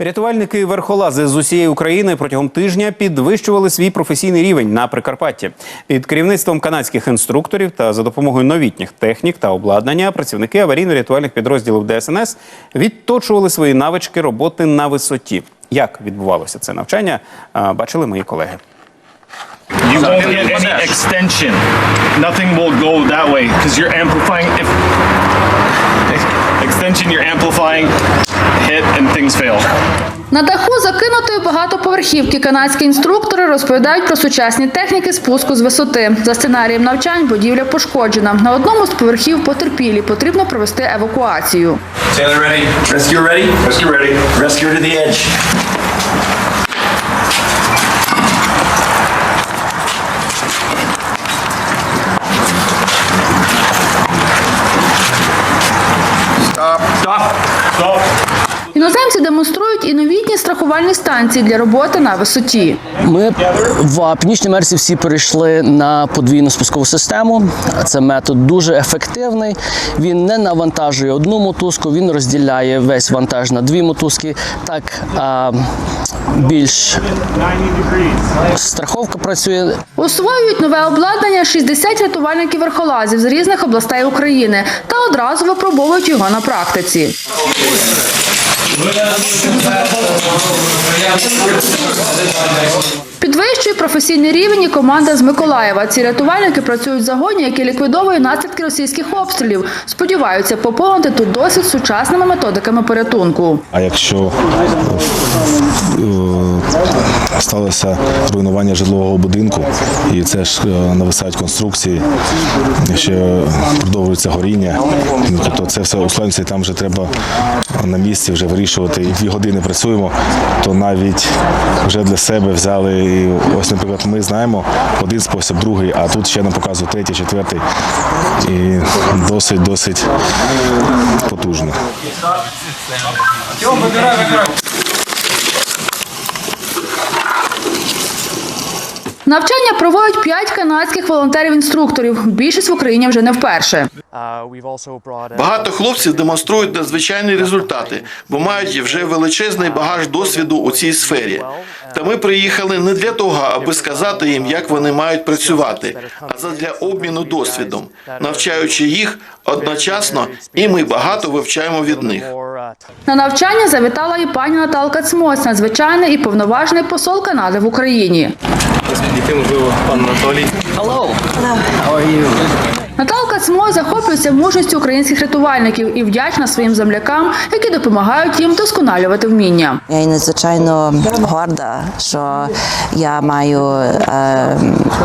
Рятувальники верхолази з усієї України протягом тижня підвищували свій професійний рівень на Прикарпатті. Під керівництвом канадських інструкторів та за допомогою новітніх технік та обладнання працівники аварійно-рятувальних підрозділів ДСНС відточували свої навички роботи на висоті. Як відбувалося це навчання, бачили мої колеги. You won't get any extension. Nothing will go that way because you're amplifying. If extension, you're amplifying, hit, and things fail. На даху закинутої багатоповерхівки канадські інструктори розповідають про сучасні техніки спуску з висоти. За сценарієм навчань будівля пошкоджена. На одному з поверхів потерпілі потрібно провести евакуацію. Taylor ready? Rescue ready? Rescue ready. Rescue to the edge. Stop. Stop. Stop. Іноземці демонструють і новітні страхувальні станції для роботи на висоті. Ми в Північній Америці всі перейшли на подвійну спускову систему. Це метод дуже ефективний. Він не навантажує одну мотузку, він розділяє весь вантаж на дві мотузки. Так а, більш страховка працює. Освоюють нове обладнання 60 рятувальників верхолазів з різних областей України та одразу випробовують його на практиці. Підвищує професійний рівень і команда з Миколаєва. Ці рятувальники працюють в загоні, який ліквідовує наслідки російських обстрілів. Сподіваються поповнити тут досвід сучасними методиками порятунку. А якщо е, сталося руйнування житлового будинку, і це ж е, нависають конструкції, ще продовжується горіння, тобто це все ускладнюється, і там вже треба на місці вже вирішувати. І дві години працюємо, то навіть вже для себе взяли. І ось, наприклад, ми знаємо один спосіб, другий, а тут ще нам показують третій, четвертий. І досить, досить потужно. Навчання проводять 5 канадських волонтерів-інструкторів. Більшість в Україні вже не вперше. Багато хлопців демонструють надзвичайні результати, бо мають вже величезний багаж досвіду у цій сфері. Та ми приїхали не для того, аби сказати їм, як вони мають працювати, а задля обміну досвідом, навчаючи їх одночасно, і ми багато вивчаємо від них. На навчання завітала і пані Наталка Цмоць, надзвичайний і повноважний посол Канади в Україні. Підійти, можливо, пан Анатолій. Наталка Цмоць захоплюється мужністю українських рятувальників і вдячна своїм землякам, які допомагають їм досконалювати вміння. Я і надзвичайно горда, що я маю е,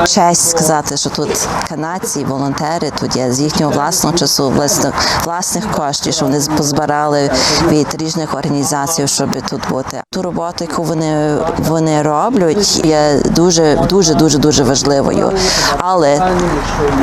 честь сказати, що тут канадці, волонтери, тут є з їхнього власного часу, власних, власних коштів, що вони позбирали від різних організацій, щоб тут бути. Ту роботу, яку вони, вони роблять, є дуже, дуже, дуже, дуже важливою. Але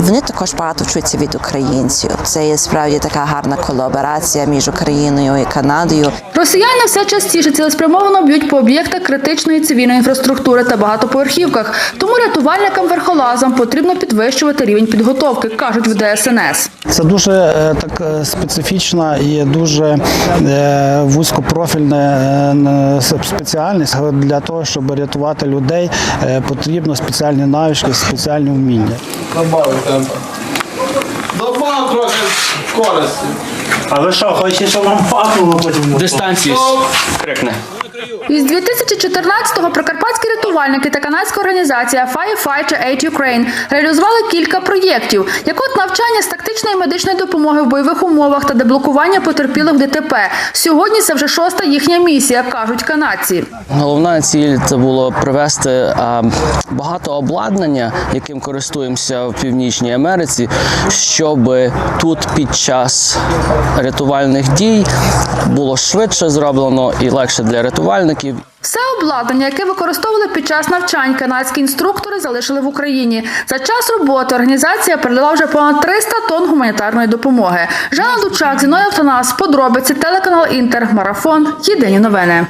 вони також багато вчаться від українців. Це є справді така гарна колаборація між Україною і Канадою. Росіяни все частіше цілеспрямовано б'ють по об'єктах критичної цивільної інфраструктури та багатоповерхівках. Тому рятувальникам верхолазам потрібно підвищувати рівень підготовки, кажуть в ДСНС. Це дуже е, так е, специфічна і дуже е, вузькопрофільна спеціальність. Для того, щоб рятувати людей, потрібно спеціальні навички, спеціальні вміння. А ви що, хочете, щоб вам пахнуло потім? Дистанцію крикне. Із 2014-го прикарпатські рятувальники та канадська організація Firefighter Aid Ukraine реалізували кілька проєктів, як от навчання з тактичної медичної допомоги в бойових умовах та деблокування потерпілих ДТП. Сьогодні це вже шоста їхня місія, кажуть канадці. Головна ціль це було привести багато обладнання, яким користуємося в Північній Америці, щоб тут під час рятувальних дій було швидше зроблено і легше для рятувальників. Все обладнання, яке використовували під час навчань, канадські інструктори залишили в Україні. За час роботи організація передала вже понад 300 тонн гуманітарної допомоги. Жанна Дучак, Зіною Автонас, подробиці, телеканал Інтер, Марафон. Єдині новини.